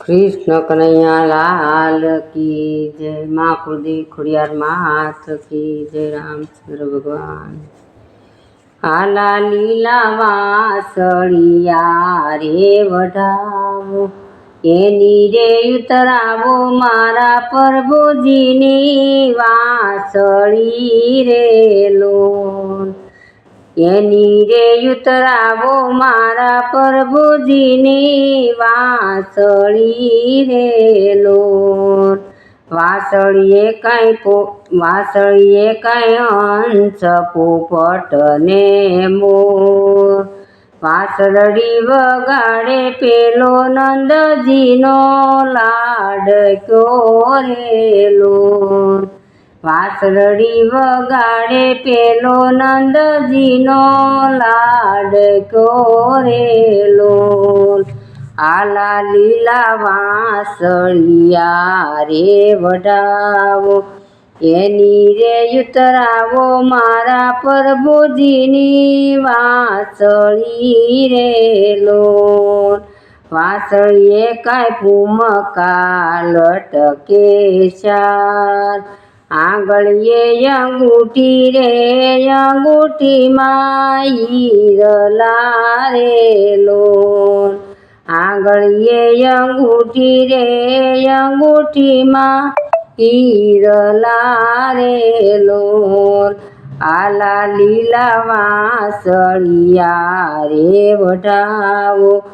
કૃષ્ણ કનૈયા લાલ કી જય, મા કુલદેવી ખોડિયાર, માત કી જય રામચંદ્ર ભગવાન. આલા લીલા વાસળિયા રે વઢાવો, એની રે ઉતરાવો મારા પ્રભુજીની વાસળી રે લોન. એની રે ઉતરાવો મારા પ્રભુજીની વાસળી રે લોન વાસળીએ કાંઈ પો, વાસળીએ કાંઈ અંશ પોપટ ને મોર. વાસળી વગાડે પેલો નંદજીનો લાડ ક્યો રે વાસરડી વગાડે પેલો નંદજીનો લાડકો રેલો આલા લીલા વાસળિયા રે વડાવો એની રે ઉતરાવો મારા પ્રભુજીની વાસળી રે લોન વાસળીએ કાંઈ પૂમકા લટકે ચાર. આંગળીએ અંગૂઠી રે, અંગૂઠીમાં ઈરલા રે લોન. આંગળીએ અંગૂઠી રે, અંગૂઠીમાં ઈરલા રે લોન. આલા લીલા વાસળિયા રે વઢાવો.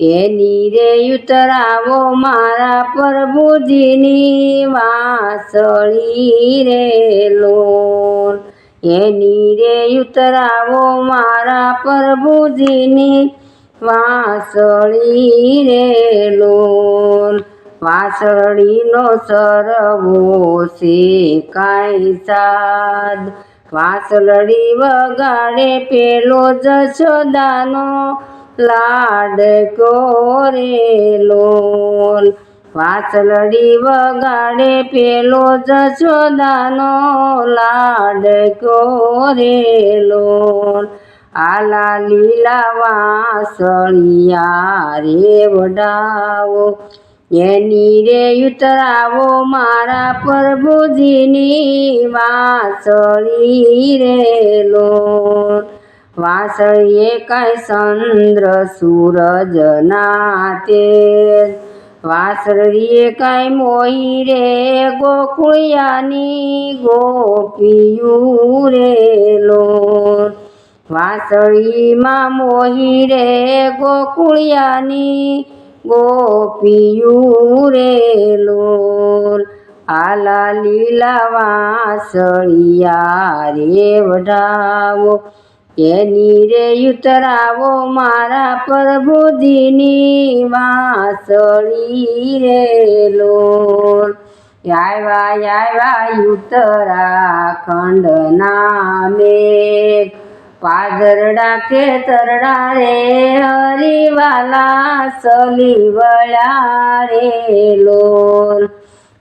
એની રે ઉતરાવો મારા પ્રભુજીની વાસળી રે લોન. એની રે ઉતરાવો મારા પ્રભુજીની વાસળી રે લોન. વાસળીનો સરવો છે કાંઈ સાદ. વાસળી વગાડે પેલો જશોદાનો લાડ કોરેલો વાસલડી વગાડે પેલો જશોદાનો લાડ કોરેલો આલા લીલા વાસળિયા રે વડાવો એની રે ઉતરાવો મારા પ્રભુજીની વાસળી રે લોન વાસળીએ કઈ ચંદ્ર સૂરજ નાતે વાસળીએ કઈ મોહી રે ગોકુળિયાની ગોપિયું રે લોન વાસળીમાં મોહી રે ગોકુળિયાની ગોપિયું રે લોલ આલા લીલા વાસળિયા રે વઢાવો એની રે ઉતરાવો મારા પ્રભુજીની વાસળી રે લોલ. આવ્યા આવ્યા ઉત્તરાખંડના મેઘ પાદરડા કે તરડા રે, હરિવાલા સલી વળ્યા રે લોલ.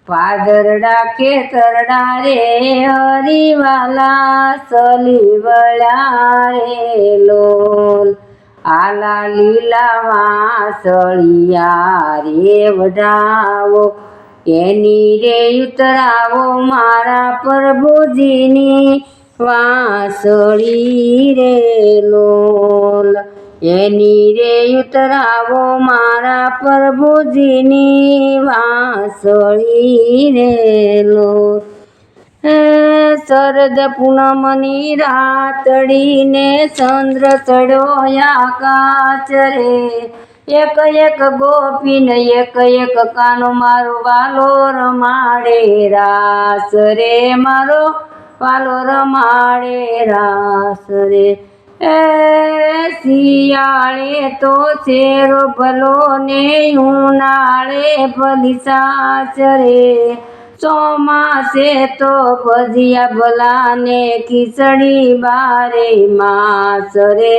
પાદરડા કે તરડા રે, હરિવાલા સલી વળ્યા રે, લોલ. આલા લીલા વાસળિયા રે વઢાવો. એની રે ઉતરાવો મારા પ્રભુજીની વાસળી રે, લોલ. એની રે ઉતરાવો મારા પ્રભુજીની વાસળી રે લોલ શરદ પૂનમની રાતડીને ચંદ્ર ચડ્યો આકાશ રે. એક એક ગોપીને એક એક કાનો મારો વાલો રમાડે રાસ રે. મારો વાલો રમાડે રાસ રે. શિયાળે તો શેરો ભલો ને ઉનાળે ભલી સાસ ચોમાસે તો ભજીયા ભલા ને ખીચડી બારે માસ રે.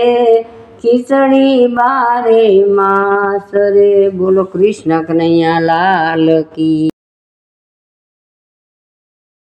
ખીચડી બારે માસ રે. બોલો કૃષ્ણ કનૈયા લાલ કી.